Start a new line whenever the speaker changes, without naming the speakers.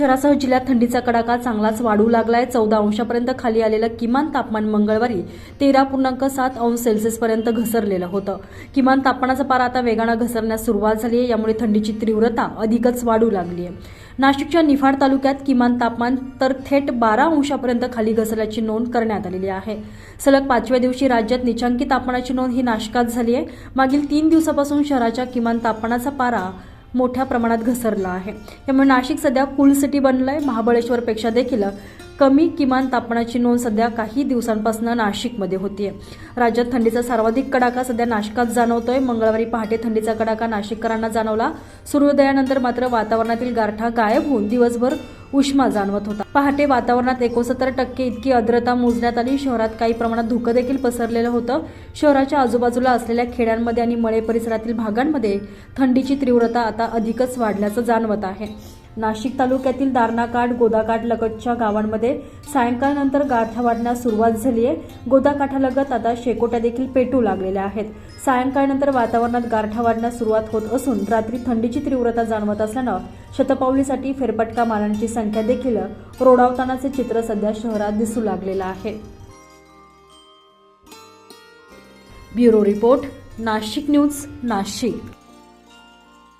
शहरासह जिल्ह्यात थंडीचा कडाका चांगलाच वाढू लागलाय. चौदा अंशापर्यंत खाली आलेलं किमान तापमान मंगळवारी तेरा पूर्णांक सात अंश सेल्सिअसपर्यंत घसरलेलं होतं. किमान तापमानाचा पारा आता वेगानं घसरण्यास सुरुवात झाली आहे. यामुळे थंडीची तीव्रता अधिकच वाढू लागली आहे. नाशिकच्या निफाड तालुक्यात किमान तापमान तर थेट बारा अंशापर्यंत खाली घसरल्याची नोंद करण्यात आलेली आहे. सलग पाचव्या दिवशी राज्यात निचांकी तापमानाची नोंद ही नाशकात झाली आहे. मागील तीन दिवसापासून शहराच्या किमान तापमानाचा पारा मोठ्या प्रमाणात घसरला आहे. त्यामुळे नाशिक सध्या कूल सिटी बनलं आहे महाबळेश्वरपेक्षा देखील कमी किमान तापमानाची नोंद सध्या काही दिवसांपासून नाशिकमध्ये होतीये. राज्यात थंडीचा सर्वाधिक कडाका सध्या नाशिकात जाणवतोय. मंगळवारी पहाटे थंडीचा कडाका नाशिककरांना जाणवला. सूर्योदयानंतर मात्र वातावरणातील गारठा गायब होऊन दिवसभर उष्मा जाणवत होता. पहाटे वातावरणात एकोणसत्तर टक्के इतकी आर्द्रता मोजण्यात आली. शहरात काही प्रमाणात धुकं देखील पसरलेलं होतं. शहराच्या आजूबाजूला असलेल्या खेड्यांमध्ये आणि मळे परिसरातील भागांमध्ये थंडीची तीव्रता आता अधिकच वाढल्याचं जाणवत आहे. नाशिक तालुक्यातील दारणाकाठ गोदाकाठ लगतच्या गावांमध्ये सायंकाळनंतर गारठा वाढण्यास सुरुवात झाली आहे. गोदाकाठालगत आता शेकोट्या देखील पेटू लागलेल्या आहेत. सायंकाळनंतर वातावरणात गारठा वाढण्यास सुरुवात होत असून रात्री थंडीची तीव्रता जाणवत असल्यानं शतपावलीसाठी फेरफटका मारण्याची संख्या देखील रोडावतानाचे चित्र सध्या शहरात दिसू लागलेलं आहे. Bureau report Nashik news Nashik.